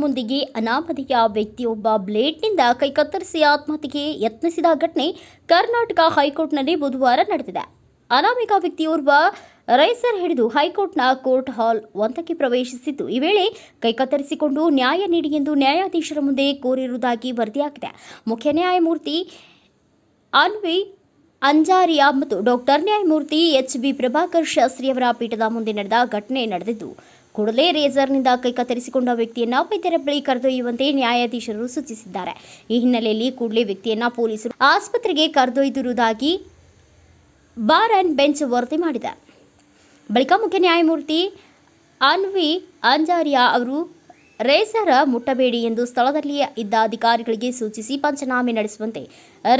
ಮುಂದಿಗೆ ಅನಾಮಧೇಯ ವ್ಯಕ್ತಿಯೊಬ್ಬ ಬ್ಲೇಡ್ನಿಂದ ಕೈ ಕತ್ತರಿಸಿ ಆತ್ಮಹತ್ಯೆಗೆ ಯತ್ನಿಸಿದ ಘಟನೆ ಕರ್ನಾಟಕ ಹೈಕೋರ್ಟ್ನಲ್ಲಿ ಬುಧವಾರ ನಡೆದಿದೆ. ಅನಾಮಿಕ ವ್ಯಕ್ತಿಯೋರ್ವ ರೈಸರ್ ಹಿಡಿದು ಹೈಕೋರ್ಟ್ನ ಕೋರ್ಟ್ ಹಾಲ್ ಒಂದಕ್ಕೆ ಪ್ರವೇಶಿಸಿದ್ದು, ಈ ವೇಳೆ ಕೈ ಕತ್ತರಿಸಿಕೊಂಡು ನ್ಯಾಯ ನೀಡಿ ಎಂದು ನ್ಯಾಯಾಧೀಶರ ಮುಂದೆ ಕೋರಿರುವುದಾಗಿ ವರದಿಯಾಗಿದೆ. ಮುಖ್ಯ ನ್ಯಾಯಮೂರ್ತಿ ಅನ್ವಿ ಅಂಜಾರಿಯಾ ಮತ್ತು ಡಾಕ್ಟರ್ ನ್ಯಾಯಮೂರ್ತಿ ಎಚ್ ಬಿ ಪ್ರಭಾಕರ್ ಶಾಸ್ತ್ರಿಯವರ ಪೀಠದ ಮುಂದೆ ನಡೆದ ಘಟನೆ ನಡೆದಿದ್ದು ಕೂಡಲೇ ರೇಜರ್ನಿಂದ ಕೈ ಕತ್ತರಿಸಿಕೊಂಡ ವ್ಯಕ್ತಿಯನ್ನು ವೈದ್ಯರ ಬಳಿ ಕರೆದೊಯ್ಯುವಂತೆ ನ್ಯಾಯಾಧೀಶರು ಸೂಚಿಸಿದ್ದಾರೆ. ಈ ಹಿನ್ನೆಲೆಯಲ್ಲಿ ಕೂಡಲೇ ವ್ಯಕ್ತಿಯನ್ನು ಪೊಲೀಸರು ಆಸ್ಪತ್ರೆಗೆ ಕರೆದೊಯ್ದಿರುವುದಾಗಿ ಬಾರ್ ಆ್ಯಂಡ್ ಬೆಂಚ್ ವರದಿ ಮಾಡಿದೆ. ಬಳಿಕ ಮುಖ್ಯ ನ್ಯಾಯಮೂರ್ತಿ ಅನ್ವಿ ಅಂಜಾರಿಯಾ ಅವರು, ರೇಸರ ಮುಟ್ಟಬೇಡಿ ಎಂದು ಸ್ಥಳದಲ್ಲಿಯೇ ಇದ್ದ ಅಧಿಕಾರಿಗಳಿಗೆ ಸೂಚಿಸಿ ಪಂಚನಾಮೆ ನಡೆಸುವಂತೆ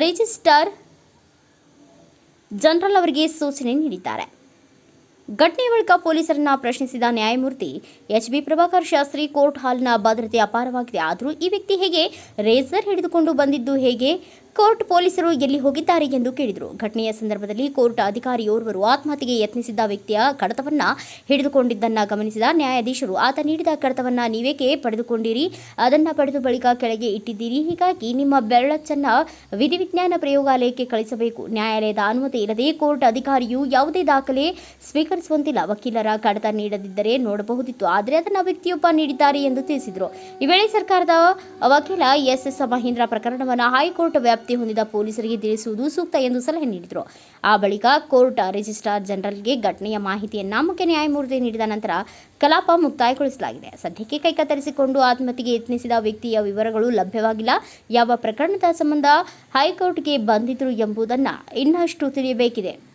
ರಿಜಿಸ್ಟರ್ ಜನರಲ್ ಅವರಿಗೆ ಸೂಚನೆ ನೀಡಿದ್ದಾರೆ. ಘಟನೆಯ ಬಳಿಕ ಪೊಲೀಸರನ್ನ ಪ್ರಶ್ನಿಸಿದ ನ್ಯಾಯಮೂರ್ತಿ H B Prabhakar Shastri court ಹಾಲ್ನ ಭದ್ರತೆ ಅಪಾರವಾಗಿದೆ. ಆದರೂ ಈ ವ್ಯಕ್ತಿ ಹೇಗೆ ರೇಸರ್ ಹಿಡಿದುಕೊಂಡು ಬಂದಿದ್ದು ಹೇಗೆ? ಕೋರ್ಟ್ ಪೊಲೀಸರು ಎಲ್ಲಿ ಹೋಗಿದ್ದಾರೆ ಎಂದು ಕೇಳಿದರು. ಘಟನೆಯ ಸಂದರ್ಭದಲ್ಲಿ ಕೋರ್ಟ್ ಅಧಿಕಾರಿಯೋರ್ವರು ಆತ್ಮಹತ್ಯೆಗೆ ಯತ್ನಿಸಿದ್ದ ವ್ಯಕ್ತಿಯ ಕಡತವನ್ನ ಹಿಡಿದುಕೊಂಡಿದ್ದನ್ನ ಗಮನಿಸಿದ ನ್ಯಾಯಾಧೀಶರು, ಆತ ನೀಡಿದ ಕಡತವನ್ನ ನೀವೇಕೆ ಪಡೆದುಕೊಂಡಿರಿ? ಅದನ್ನ ಪಡೆದು ಬಳಿಕ ಕೆಳಗೆ ಇಟ್ಟಿದ್ದೀರಿ. ಹೀಗಾಗಿ ನಿಮ್ಮ ಬೆರಳಚ್ಚನ್ನ ವಿಧಿವಿಜ್ಞಾನ ಪ್ರಯೋಗಾಲಯಕ್ಕೆ ಕಳಿಸಬೇಕು. ನ್ಯಾಯಾಲಯದ ಅನುಮತಿ ಇಲ್ಲದೆ ಕೋರ್ಟ್ ಅಧಿಕಾರಿಯು ಯಾವುದೇ ದಾಖಲೆ ಸ್ವೀಕರಿಸುವಂತಿಲ್ಲ. ವಕೀಲರ ಕಡತ ನೀಡದಿದ್ದರೆ ನೋಡಬಹುದಿತ್ತು. ಆದರೆ ಅದನ್ನು ವ್ಯಕ್ತಿಯೊಬ್ಬ ನೀಡಿದ್ದಾರೆ ಎಂದು ತಿಳಿಸಿದರು. ಈ ವೇಳೆ ಸರ್ಕಾರದ ವಕೀಲ ಎಸ್ ಎಸ್ ಮಹೇಂದ್ರ ಪ್ರಕರಣವನ್ನು ಹೈಕೋರ್ಟ್ ವ್ಯಾಪ್ತಿ ಹೊಂದಿದ ಪೊಲೀಸರಿಗೆ ತಿಳಿಸುವುದು ಸೂಕ್ತ ಎಂದು ಸಲಹೆ ನೀಡಿದರು. ಆ ಬಳಿಕ ಕೋರ್ಟ್ ರಿಜಿಸ್ಟ್ರಾರ್ ಜನರಲ್ಗೆ ಘಟನೆಯ ಮಾಹಿತಿಯನ್ನು ಮುಖ್ಯ ನ್ಯಾಯಮೂರ್ತಿ ನೀಡಿದ ನಂತರ ಕಲಾಪ ಮುಕ್ತಾಯಗೊಳಿಸಲಾಗಿದೆ. ಸದ್ಯಕ್ಕೆ ಕೈಕತ್ತರಿಸಿಕೊಂಡು ಆತ್ಮಹತ್ಯೆಗೆ ಯತ್ನಿಸಿದ ವ್ಯಕ್ತಿಯ ವಿವರಗಳು ಲಭ್ಯವಾಗಿಲ್ಲ. ಯಾವ ಪ್ರಕರಣದ ಸಂಬಂಧ ಹೈಕೋರ್ಟ್ಗೆ ಬಂದಿದ್ರು ಎಂಬುದನ್ನು ಇನ್ನಷ್ಟು ತಿಳಿಯಬೇಕಿದೆ.